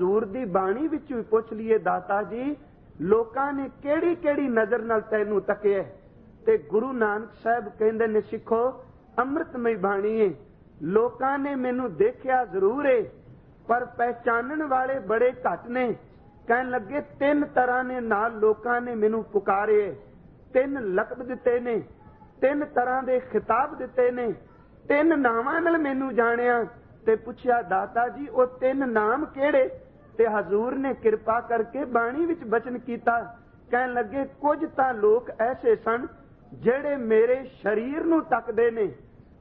ਹਜ਼ੂਰ ਦੀ ਬਾਣੀ ਵਿੱਚ ਵੀ ਪੁੱਛ ਲਈਏ ਦਾਤਾ ਜੀ, ਲੋਕਾਂ ਨੇ ਕਿਹੜੀ ਕਿਹੜੀ ਨਜ਼ਰ ਨਾਲ ਤੈਨੂੰ ਤੱਕਿਆ ਤੇ ਗੁਰੂ ਨਾਨਕ ਸਾਹਿਬ ਕਹਿੰਦੇ ਨੇ, ਸਿੱਖੋ, ਅੰਮ੍ਰਿਤਮਈ ਬਾਣੀ ਏ। ਲੋਕਾਂ ਨੇ ਮੈਨੂੰ ਦੇਖਿਆ ਜ਼ਰੂਰ ਏ, ਪਰ ਪਹਿਚਾਨਣ ਵਾਲੇ ਬੜੇ ਘੱਟ ਨੇ। ਕਹਿਣ ਲੱਗੇ, ਤਿੰਨ ਤਰ੍ਹਾਂ ਨੇ ਨਾਲ ਲੋਕਾਂ ਨੇ ਮੈਨੂੰ ਪੁਕਾਰੇ। ਤਿੰਨ ਲਕਬ ਦਿੱਤੇ ਨੇ, ਤਿੰਨ ਤਰ੍ਹਾਂ ਦੇ ਖਿਤਾਬ ਦਿੱਤੇ ਨੇ। ਤਿੰਨ ਨਾਵਾਂ ਨਾਲ ਮੈਨੂੰ ਜਾਣਿਆ। ਤੇ ਪੁੱਛਿਆ, ਦਾਤਾ ਜੀ, ਉਹ ਤਿੰਨ ਨਾਮ ਕਿਹੜੇ? ਤੇ ਹਜ਼ੂਰ ਨੇ ਕਿਰਪਾ ਕਰਕੇ ਬਾਣੀ ਵਿੱਚ ਬਚਨ ਕੀਤਾ। ਕਹਿਣ ਲੱਗੇ, ਕੁਝ ਤਾਂ ਲੋਕ ਐਸੇ ਸਨ ਜਿਹੜੇ ਮੇਰੇ ਸਰੀਰ ਨੂੰ ਤੱਕਦੇ ਨੇ,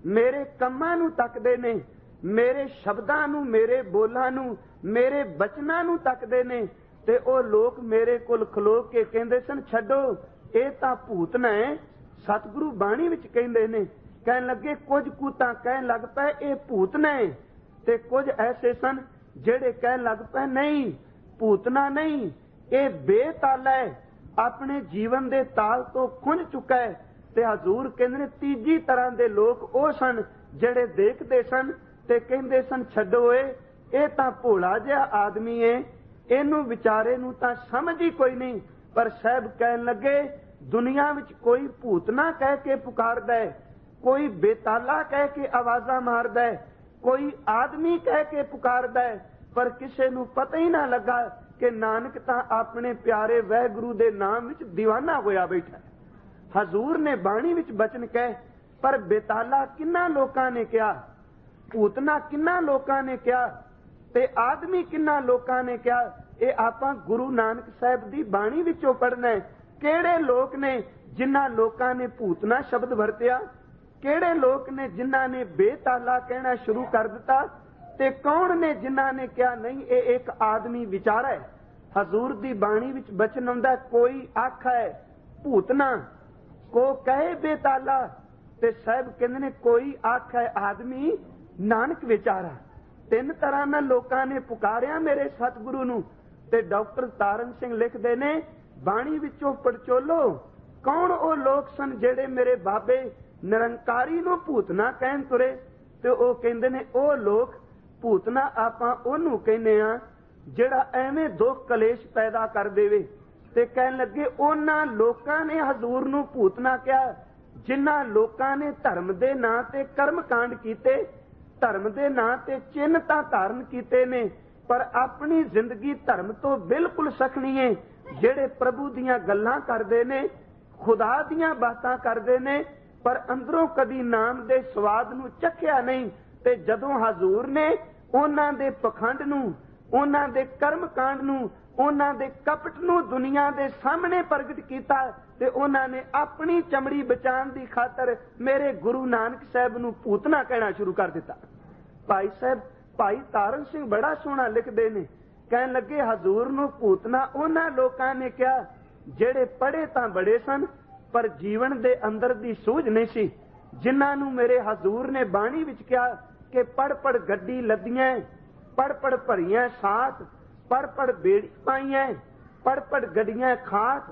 ਮੇਰੇ ਕੰਮਾਂ ਨੂੰ ਤੱਕਦੇ ਨੇ, ਮੇਰੇ ਸ਼ਬਦਾਂ ਨੂੰ, ਮੇਰੇ ਬੋਲਾਂ ਨੂੰ, ਮੇਰੇ ਬਚਨਾਂ ਨੂੰ ਤੱਕਦੇ ਨੇ ਤੇ ਉਹ ਲੋਕ ਮੇਰੇ ਕੋਲ ਖਲੋ ਕੇ ਕਹਿੰਦੇ ਸਨ, ਛੱਡੋ, ਇਹ ਤਾਂ ਭੂਤ ਨੇ, ਸਤਿਗੁਰੂ ਬਾਣੀ ਵਿੱਚ ਕਹਿੰਦੇ ਨੇ। ਕਹਿਣ ਲੱਗੇ, ਕੁਝ ਕੁ ਤਾਂ ਕਹਿਣ ਲੱਗ ਪਏ, ਇਹ ਭੂਤ ਨੇ ਤੇ ਕੁਝ ਐਸੇ ਸਨ ਜਿਹੜੇ ਕਹਿਣ ਲੱਗ ਪਏ, ਨਹੀਂ, ਭੂਤਨਾ ਨਹੀਂ, ਇਹ ਬੇਤਾਲਾ ਹੈ, ਆਪਣੇ ਜੀਵਨ ਦੇ ਤਾਲ ਤੋਂ ਖੁੰਝ ਚੁੱਕਾ ਹੈ। ਤੇ ਹਜ਼ੂਰ ਕਹਿੰਦੇ ਨੇ, ਤੀਜੀ ਤਰ੍ਹਾਂ ਦੇ ਲੋਕ ਉਹ ਸਨ ਜਿਹੜੇ ਦੇਖਦੇ ਸਨ ਤੇ ਕਹਿੰਦੇ ਸਨ, ਛੱਡੋ ਏ, ਇਹ ਤਾਂ ਭੋਲਾ ਜਿਹਾ ਆਦਮੀ ਏ, ਇਹਨੂੰ ਵਿਚਾਰੇ ਨੂੰ ਤਾਂ ਸਮਝ ਹੀ ਕੋਈ ਨਹੀਂ। ਪਰ ਸਾਹਿਬ ਕਹਿਣ ਲੱਗੇ, ਦੁਨੀਆ ਵਿੱਚ ਕੋਈ ਭੂਤਨਾ ਕਹਿ ਕੇ ਪੁਕਾਰਦਾ ਹੈ, ਕੋਈ ਬੇਤਾਲਾ ਕਹਿ ਕੇ ਆਵਾਜ਼ਾਂ ਮਾਰਦਾ ਹੈ ਕੋਈ ਆਦਮੀ ਕਹਿ ਕੇ ਪੁਕਾਰਦਾ ਹੈ, ਪਰ ਕਿਸੇ ਨੂੰ ਪਤਾ ਹੀ ਨਾ ਲੱਗਾ ਕਿ ਨਾਨਕ ਤਾਂ ਆਪਣੇ ਪਿਆਰੇ ਵਹਿਗੁਰੂ ਦੇ ਨਾਮ ਵਿੱਚ دیਵਾਨਾ ਹੋਇਆ ਬੈਠਾ ਹੈ। ਹਜ਼ੂਰ ਨੇ ਬਾਣੀ ਵਿੱਚ ਬਚਨ ਕਹੇ, ਪਰ ਬੇਤਾਲਾ ਕਿੰਨਾ ਲੋਕਾਂ ਨੇ ਕਿਹਾ? ਭੂਤਨਾ ਕਿੰਨਾ ਲੋਕਾਂ ਨੇ ਕਿਹਾ? ਤੇ ਆਦਮੀ ਕਿੰਨਾ ਲੋਕਾਂ ਨੇ ਕਿਹਾ? ਇਹ ਆਪਾਂ ਗੁਰੂ ਨਾਨਕ ਸਾਹਿਬ ਦੀ ਬਾਣੀ ਵਿੱਚੋਂ ਪੜਨਾ ਹੈ। ਕਿਹੜੇ ਲੋਕ ਨੇ ਜਿਨ੍ਹਾਂ ਲੋਕਾਂ ਨੇ ਭੂਤਨਾ ਸ਼ਬਦ ਵਰਤਿਆ? ਕਿਹੜੇ ਲੋਕ ਨੇ ਜਿਨ੍ਹਾਂ ਨੇ ਬੇਤਾਲਾ ਕਹਿਣਾ ਸ਼ੁਰੂ ਕਰ ਦਿੱਤਾ ਤੇ ਕੌਣ ਨੇ ਜਿਨ੍ਹਾਂ ਨੇ ਕਿਹਾ ਨਹੀਂ, ਇਹ ਇੱਕ ਆਦਮੀ ਵਿਚਾਰਾ ਹੈ। ਹਜ਼ੂਰ ਦੀ ਬਾਣੀ ਵਿੱਚ ਬਚਨ ਆਉਂਦਾ, ਕੋਈ ਅੱਖ ਹੈ ਭੂਤਨਾ ਕੋ ਕਹੇ ਬੇਤਾਲਾ? ਤੇ ਸਾਹਿਬ ਕਹਿੰਦੇ ਨੇ, ਕੋਈ ਅੱਖ ਹੈ, ਆਦਮੀ ਨਾਨਕ ਵਿਚਾਰਾ, ਤਿੰਨ ਤਰ੍ਹਾਂ ਨਾਲ ਲੋਕਾਂ ਨੇ ਪੁਕਾਰਿਆ ਮੇਰੇ ਸਤਿਗੁਰੂ ਨੂੰ। ਤੇ ਡਾਕਟਰ ਤਾਰਨ ਸਿੰਘ ਲਿਖਦੇ ਨੇ, ਬਾਣੀ ਵਿੱਚੋਂ ਪੜਚੋਲੋ, ਕੌਣ ਉਹ ਲੋਕ ਸਨ ਜਿਹੜੇ ਮੇਰੇ ਬਾਬੇ ਨਿਰੰਕਾਰੀ ਨੂੰ ਭੂਤਨਾ ਕਹਿਣ ਤੁਰੇ, ਤੇ ਉਹ ਕਹਿੰਦੇ ਨੇ, ਉਹ ਲੋਕ ਭੂਤਨਾ ਆਪਾਂ ਉਹਨੂੰ ਕਹਿੰਦੇ ਆ ਜਿਹੜਾ ਐਵੇਂ ਦੁੱਖ ਕਲੇਸ਼ ਪੈਦਾ ਕਰ ਦੇਵੇ। ਤੇ ਕਹਿਣ ਲੱਗੇ, ਉਹਨਾਂ ਲੋਕਾਂ ਨੇ ਹਜ਼ੂਰ ਨੂੰ ਭੂਤਨਾ ਕਿਹਾ, ਜਿਨ੍ਹਾਂ ਲੋਕਾਂ ਨੇ ਧਰਮ ਦੇ ਨਾਂ ਤੇ ਕਰਮ ਕਾਂਡ ਕੀਤੇ, ਧਰਮ ਦੇ ਨਾਂ ਤੇ ਚਿੰਨ ਤਾਂ ਧਾਰਨ ਕੀਤੇ ਨੇ, ਪਰ ਆਪਣੀ ਜ਼ਿੰਦਗੀ ਧਰਮ ਤੋਂ ਬਿਲਕੁਲ ਸਖਣੀ ਏ, ਜਿਹੜੇ ਪ੍ਰਭੂ ਦੀਆਂ ਗੱਲਾਂ ਕਰਦੇ ਨੇ, ਖੁਦਾ ਦੀਆਂ ਬਾਤਾਂ ਕਰਦੇ ਨੇ ਪਰ ਅੰਦਰੋਂ ਕਦੀ ਨਾਮ ਦੇ ਸਵਾਦ ਨੂੰ ਚੱਖਿਆ ਨਹੀਂ ਤੇ ਜਦੋਂ ਹਜ਼ੂਰ ਨੇ ਉਹਨਾਂ ਦੇ ਪਖੰਡ ਨੂੰ, ਉਹਨਾਂ ਦੇ ਕਰਮ ਕਾਂਡ ਨੂੰ, ਉਹਨਾਂ ਦੇ ਕਪਟ ਨੂੰ ਦੁਨੀਆ ਦੇ ਸਾਹਮਣੇ ਪ੍ਰਗਟ ਕੀਤਾ ਤੇ ਉਹਨਾਂ ਨੇ ਆਪਣੀ ਚਮੜੀ ਬਚਾਉਣ ਦੀ ਖਾਤਰ ਮੇਰੇ ਗੁਰੂ ਨਾਨਕ ਸਾਹਿਬ ਨੂੰ ਭੂਤਨਾ ਕਹਿਣਾ ਸ਼ੁਰੂ ਕਰ ਦਿੱਤਾ। ਭਾਈ ਸਾਹਿਬ, ਭਾਈ ਤਾਰਨ ਸਿੰਘ ਬੜਾ ਸੋਹਣਾ ਲਿਖਦੇ ਨੇ। ਕਹਿਣ ਲੱਗੇ, ਹਜ਼ੂਰ ਨੂੰ ਭੂਤਨਾ ਉਹਨਾਂ ਲੋਕਾਂ ਨੇ ਕਿਹਾ, ਜਿਹੜੇ ਪੜੇ ਤਾਂ ਬੜੇ ਸਨ ਪਰ ਜੀਵਨ ਦੇ ਅੰਦਰ ਦੀ ਸੂਝ ਨਹੀਂ ਸੀ। ਜਿਨ੍ਹਾਂ ਨੂੰ ਮੇਰੇ ਹਜ਼ੂਰ ਨੇ ਬਾਣੀ ਵਿੱਚ ਕਿਹਾ ਕਿ ਪੜ ਪੜ ਗੱਡੀ ਲੱਦੀਆਂ ਪੜ ਪੜ ਭਰੀਆਂ ਸਾਥ ਪੜ ਪੜ ਬੇੜੀ ਪਾਈਆਂ ਪੜ ਪੜ ਗੱਡੀਆਂ ਖਾਸ।